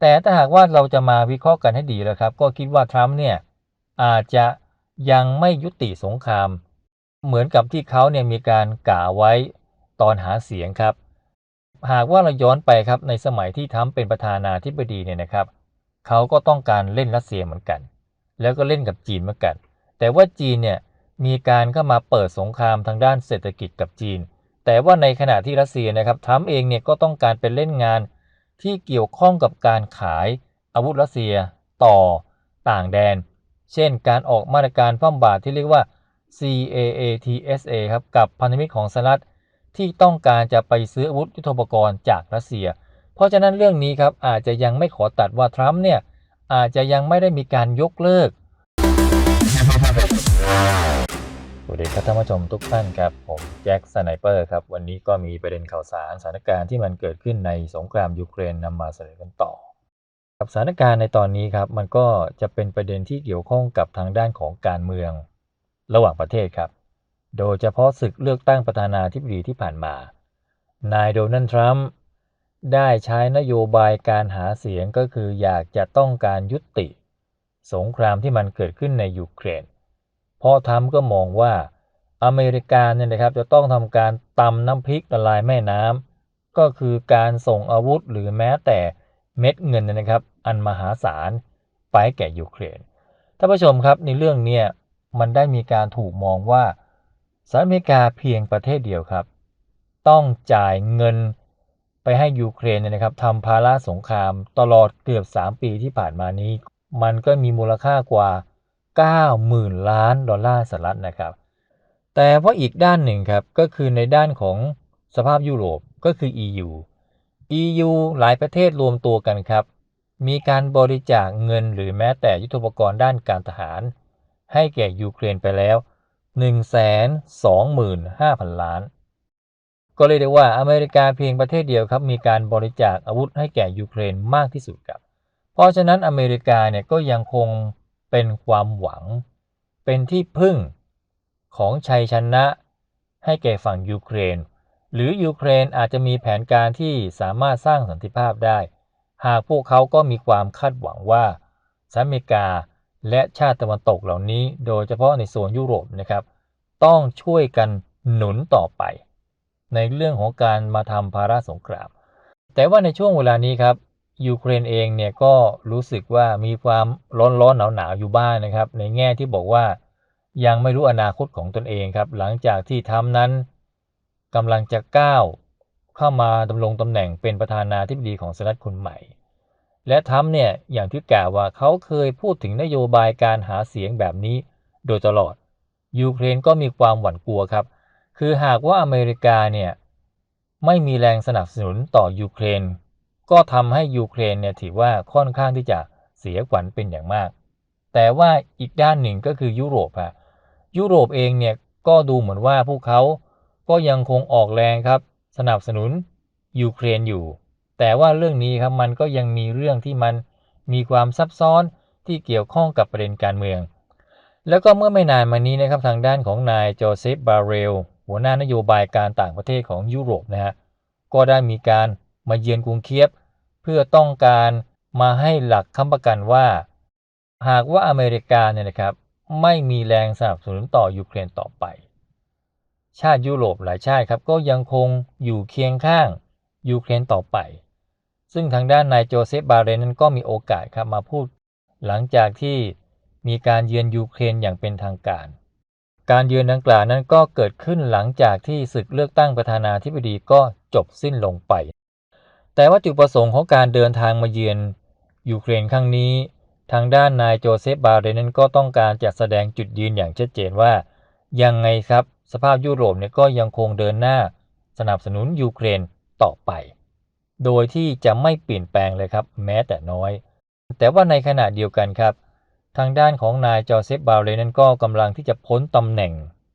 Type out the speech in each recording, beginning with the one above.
แต่ถ้าหากว่าเราจะมาวิเคราะห์กันให้ดีแล้วครับ ก็คิดว่าทรัมป์เนี่ยอาจจะยังไม่ยุติสงคราม เหมือนกับที่เขาเนี่ยมีการกล่าวไว้ตอนหาเสียงครับ หากว่าเราย้อนไปครับในสมัยที่ทรัมป์เป็นประธานาธิบดีเนี่ยนะครับเขาก็ต้องการเล่นรัสเซียเหมือนกัน แล้วก็เล่นกับจีนเหมือนกัน แต่ว่าจีนเนี่ยมีการเข้ามาเปิดสงครามทางด้านเศรษฐกิจกับจีน แต่ว่าในขณะที่รัสเซียนะครับทรัมป์เองเนี่ยก็ต้องการเป็นเล่นงาน ที่เกี่ยวข้องกับการขายอาวุธรัสเซียต่อต่างแดน เช่น การออกมาตรการฟ้องบาทที่เรียกว่า CAATSA ครับกับพันธมิตรของสหรัฐที่ต้องการจะไปซื้ออาวุธยุทโธปกรณ์จากรัสเซีย เพราะฉะนั้นเรื่องนี้ครับอาจจะยังไม่ขอตัดว่าทรัมป์เนี่ยอาจจะยังไม่ได้มีการยกเลิก วัสดีครับท่านผู้ชมทุกท่านครับ ผมแจ็คสไนเปอร์ครับ วันนี้ก็มีประเด็นข่าวสารสถานการณ์ที่มันเกิดขึ้นในสงครามยูเครนนำมาเสนอกันต่อกับสถานการณ์ในตอนนี้ครับ มันก็จะเป็นประเด็นที่เกี่ยวข้องกับทางด้านของการเมือง ระหว่างประเทศครับ โดยเฉพาะศึกเลือกตั้งประธานาธิบดีที่ผ่านมา นายโดนัลด์ทรัมป์ได้ใช้นโยบายการหาเสียงก็คืออยากจะต้องการยุติ สงครามที่มันเกิดขึ้นในยูเครนเพราะทรัมป์ก็มองว่า อเมริกาเนี่ยนะครับจะต้องทำการตำน้ำพริกละลายแม่น้ำก็คือการส่งอาวุธหรือแม้แต่เม็ดเงินนะครับ อันมหาศาลไปแก่ยูเครนท่านผู้ชมครับในเรื่องเนี้มันได้มีการถูกมองว่าสหรัฐอเมริกาเพียงประเทศเดียวครับ ต้องจ่ายเงินไปให้ยูเครนนะครับทำภาระสงครามตลอดเกือบ 3 ปีที่ผ่านมานี้ มันก็มีมูลค่ากว่า 90,000 ล้านดอลลาร์สหรัฐนะครับ แต่เพราอีกด้านหนึ่งครับก็คือในด้านของสภาพยุโรปก็คือ EU EU หลายประเทศรวมตัวกันครับ มีการบริจาคเงินหรือแม้แต่ยุทโธปกรณ์ด้านการทหาร ให้แก่ยูเครนไปแล้ว 125,000 ล้าน ก็เลยได้ว่าอเมริกาเพียงประเทศเดียวครับ มีการบริจาคอาวุธให้แก่ยูเครนมากที่สุดครับ เพราะฉะนั้นอเมริกาเนี่ยก็ยังคงเป็นความหวัง เป็นที่พึ่ง ของชัยชนะ ให้แก่ฝั่งยูเครน หรือยูเครนอาจจะมีแผนการที่สามารถสร้างสันติภาพได้ หากพวกเขาก็มีความคาดหวังว่าสหรัฐอเมริกาและชาติตะวันตกเหล่านี้ โดยเฉพาะในโซนยุโรปนะครับ ต้องช่วยกันหนุนต่อไป ในเรื่องของการมาทำภาระสงคราม แต่ว่าในช่วงเวลานี้ครับยูเครนเองเนี่ยก็รู้สึกว่ามีความร้อนร้อนหนาวหนาวอยู่บ้างนนะครับ ในแง่ที่บอกว่า ยังไม่รู้อนาคตของตนเองครับ หลังจากที่ทำนั้นกำลังจะก้าวเข้ามาดำรงตำแหน่งเป็นประธานาธิบดีของสหรัฐคนใหม่ และทำเนี่ยอย่างที่กล่าวว่าเขาเคยพูดถึงนโยบายการหาเสียงแบบนี้โดยตลอด ยูเครนก็มีความหวั่นกลัวครับ คือหากว่าอเมริกาเนี่ยไม่มีแรงสนับสนุนต่อยูเครน ก็ทำให้ยูเครนเนี่ยถือว่าค่อนข้างที่จะเสียขวัญเป็นอย่างมาก แต่ว่าอีกด้านหนึ่งก็คือยุโรปอะ ยุโรปเองเนี่ยก็ดูเหมือนว่าพวกเขาก็ยังคงออกแรงครับ สนับสนุนยูเครนอยู่ แต่ว่าเรื่องนี้ครับมันก็ยังมีเรื่องที่มันมีความซับซ้อนที่เกี่ยวข้องกับประเด็นการเมือง แล้วก็เมื่อไม่นานมานี้นะครับทางด้านของนายโจเซฟบาเรลหัวหน้านโยบายการต่างประเทศของยุโรปนะฮะก็ได้มีการมาเยือนกรุงเคียบ เพื่อต้องการมาให้หลักค้ำประกันว่า หากว่าอเมริกาเนี่ยนะครับ ไม่มีแรงสนับสนุนต่อยูเครนต่อไป ชาติยุโรปหลายชาติครับก็ยังคงอยู่เคียงข้างยูเครนต่อไป ซึ่งทางด้านนายโจเซฟบาเรนนั้นก็มีโอกาสครับมาพูด หลังจากที่มีการเยือนยูเครนอย่างเป็นทางการ การเยือนดังกล่าวนั้นก็เกิดขึ้นหลังจากที่ศึกเลือกตั้งประธานาธิบดีก็จบสิ้นลงไป แต่ว่าจุดประสงค์ของการเดินทางมาเยือนยูเครนครั้งนี้ ทางด้านนายโจเซฟบาเรนนั้นก็ต้องการจะแสดงจุดยืนอย่างชัดเจนว่า ยังไงครับ สภาพยุโรปเนี่ยก็ยังคงเดินหน้า สนับสนุนยูเครนต่อไป โดยที่จะไม่เปลี่ยนแปลงเลยครับ แม้แต่น้อย แต่ว่าในขณะเดียวกันครับ ทางด้านของนายโจเซฟบาเรนนั้นก็กำลังที่จะพ้นตำแหน่ง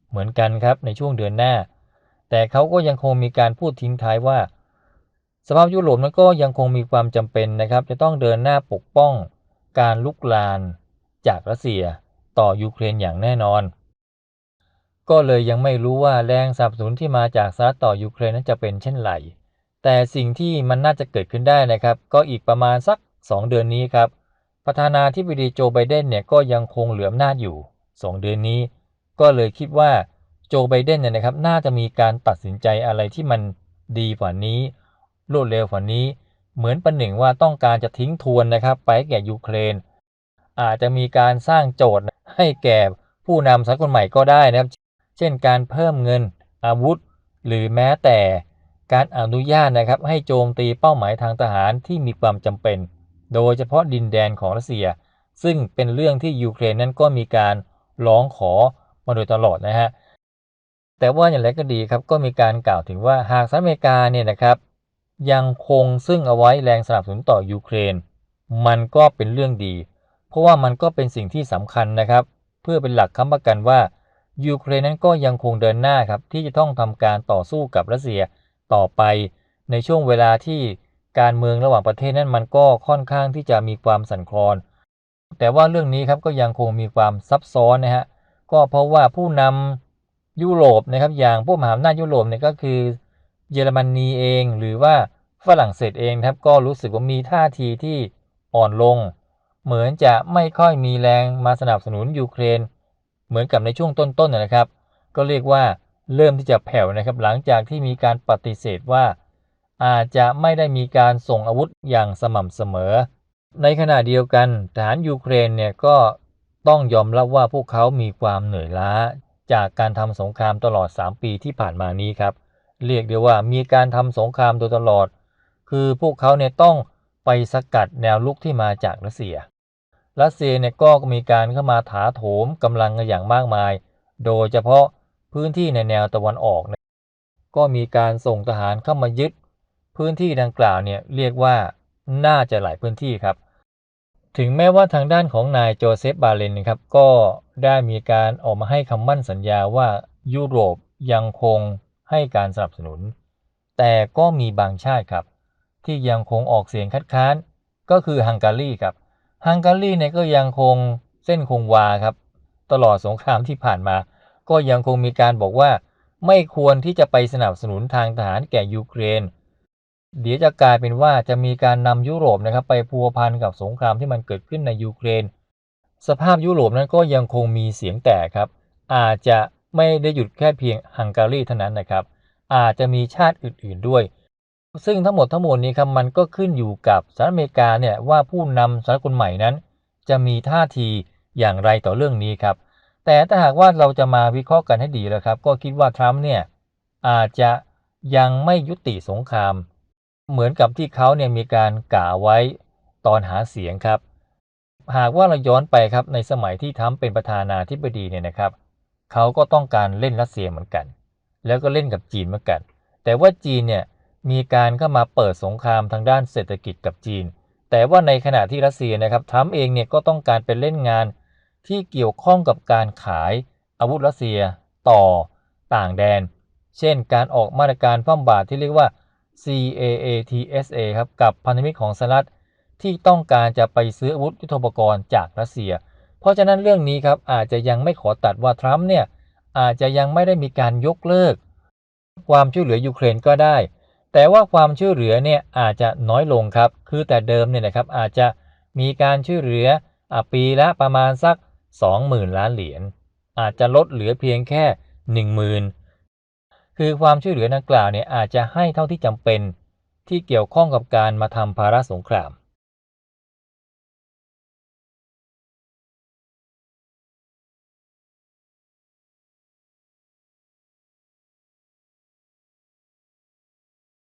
เหมือนกันครับในช่วงเดือนหน้า แต่เขาก็ยังคงมีการพูดทิ้งท้ายว่า สภาพยุโรปนั้นก็ยังคงมีความจำเป็นนะครับ จะต้องเดินหน้าปกป้อง การลุกลานจากรัสเซียต่อยูเครนอย่างแน่นอน ก็เลยยังไม่รู้ว่าแรงสนับสนุนที่มาจากสหรัฐต่อยูเครนนั้นจะเป็นเช่นไร แต่สิ่งที่มันน่าจะเกิดขึ้นได้นะครับ ก็อีกประมาณสัก 2 เดือนนี้ครับ ประธานาธิบดีโจไบเดนเนี่ยก็ยังคงเหลืออำนาจอยู่ 2 เดือนนี้ ก็เลยคิดว่าโจไบเดนเนี่ยนะครับน่าจะมีการตัดสินใจอะไรที่มันดีกว่านี้ รวดเร็วกว่านี้ เหมือนประหนึ่งว่าต้องการจะทิ้งทวนนะครับ ไปแก่ยูเครน อาจจะมีการสร้างโจทย์ให้แก่ผู้นำสากลใหม่ก็ได้นะครับ เช่นการเพิ่มเงินอาวุธ หรือแม้แต่การอนุญาตนะครับ ให้โจมตีเป้าหมายทางทหารที่มีความจำเป็น โดยเฉพาะดินแดนของรัสเซีย ซึ่งเป็นเรื่องที่ยูเครนนั้นก็มีการร้องขอมาโดยตลอดนะฮะแต่ว่าอย่างไรก็ดีครับก็มีการกล่าวถึงว่าหากสหรัฐอเมริกาเนี่ยนะครับ ยังคงซึ่งเอาไว้แรงสนับสนุนต่อยูเครน มันก็เป็นเรื่องดี เพราะว่ามันก็เป็นสิ่งที่สำคัญนะครับ เพื่อเป็นหลักค้ำประกันว่ายูเครนนั้นก็ยังคงเดินหน้าครับที่จะต้องทำการต่อสู้กับรัสเซียต่อไป ในช่วงเวลาที่การเมืองระหว่างประเทศนั้นมันก็ค่อนข้างที่จะมีความสั่นคลอน แต่ว่าเรื่องนี้ครับก็ยังคงมีความซับซ้อนนะฮะก็เพราะว่าผู้นำยุโรปนะครับอย่างพวกมหาอำนาจยุโรปเนี่ยก็คือเยอรมนีเองหรือว่า ฝรั่งเศสเองครับก็รู้สึกว่ามีท่าทีที่อ่อนลง เหมือนจะไม่ค่อยมีแรงมาสนับสนุนยูเครน เหมือนกับในช่วงต้นๆนะครับ ก็เรียกว่าเริ่มที่จะแผ่วนะครับ หลังจากที่มีการปฏิเสธว่า อาจจะไม่ได้มีการส่งอาวุธอย่างสม่ำเสมอ ในขณะเดียวกันทหารยูเครนเนี่ยก็ต้องยอมรับว่าพวกเขามีความเหนื่อยล้า จากการทำสงครามตลอด 3 ปีที่ผ่านมานี้ครับ เรียกได้ว่ามีการทำสงครามโดยตลอด คือพวกเขาเนี่ยต้องไปสกัดแนวลุกที่มาจากรัสเซีย รัสเซียเนี่ยก็มีการเข้ามาถาโถมกำลังกันอย่างมากมาย โดยเฉพาะพื้นที่ในแนวตะวันออกเนี่ยก็มีการส่งทหารเข้ามายึด พื้นที่ดังกล่าวเนี่ยเรียกว่าน่าจะหลายพื้นที่ครับ ถึงแม้ว่าทางด้านของนายโจเซฟบาเลนนะครับก็ได้มีการออกมาให้คำมั่นสัญญาว่ายุโรปยังคงให้การสนับสนุน แต่ก็มีบางชาติครับ ที่ยังคงออกเสียงคัดค้าน ก็คือฮังการีครับฮังการีเนี่ยก็ยังคงเส้นคงวาครับ ตลอดสงครามที่ผ่านมา ก็ยังคงมีการบอกว่า ไม่ควรที่จะไปสนับสนุนทางทหารแก่ยูเครน เดี๋ยวจะกลายเป็นว่าจะมีการนำยุโรปนะครับไปพัวพันกับสงครามที่มันเกิดขึ้นในยูเครน สภาพยุโรปนั้นก็ยังคงมีเสียงแตกครับ อาจจะไม่ได้หยุดแค่เพียงฮังการีเท่านั้นนะครับ อาจจะมีชาติอื่นๆด้วย ซึ่งทั้งหมดทั้งมวลนี้ครับมันก็ขึ้นอยู่กับสหรัฐอเมริกาเนี่ยว่าผู้นำสหรัฐคนใหม่นั้น จะมีท่าทีอย่างไรต่อเรื่องนี้ครับ แต่ถ้าหากว่าเราจะมาวิเคราะห์กันให้ดีแล้วครับ ก็คิดว่าทรัมป์เนี่ยอาจจะยังไม่ยุติสงคราม เหมือนกับที่เขาเนี่ยมีการกล่าวไว้ตอนหาเสียงครับ หากว่าเราย้อนไปครับในสมัยที่ทรัมป์เป็นประธานาธิบดีเนี่ยนะครับ เขาก็ต้องการเล่นรัสเซียเหมือนกัน แล้วก็เล่นกับจีนเหมือนกัน แต่ว่าจีนเนี่ย มีการเข้ามาเปิดสงครามทางด้านเศรษฐกิจกับจีน แต่ว่าในขณะที่รัสเซียนะครับทรัมเองเนี่ยก็ต้องการเป็นเล่นงานที่เกี่ยวข้องกับการขายอาวุธรัสเซียต่อต่างแดน เช่น การออกมาตรการฟ้อมบาทที่เรียกว่า CAATSA ครับกับพันธมิตรของสหรัฐที่ต้องการจะไปซื้ออาวุธยุทโธปกรณ์จากรัสเซีย เพราะฉะนั้นเรื่องนี้ครับอาจจะยังไม่ขอตัดว่าทรัมป์เนี่ยอาจจะยังไม่ได้มีการยกเลิก ความช่วยเหลือยูเครนก็ได้ แต่ว่าความช่วยเหลือเนี่ยอาจจะน้อยลงครับ คือแต่เดิมเนี่ยนะครับอาจจะมีการช่วยเหลืออปีละประมาณสัก 20,000 ล้านเหรียญ อาจจะลดเหลือเพียงแค่ 10,000 คือความช่วยเหลือดังกล่าวเนี่ยอาจจะให้เท่าที่จำเป็นที่เกี่ยวข้องกับการมาทำภาระสงคราม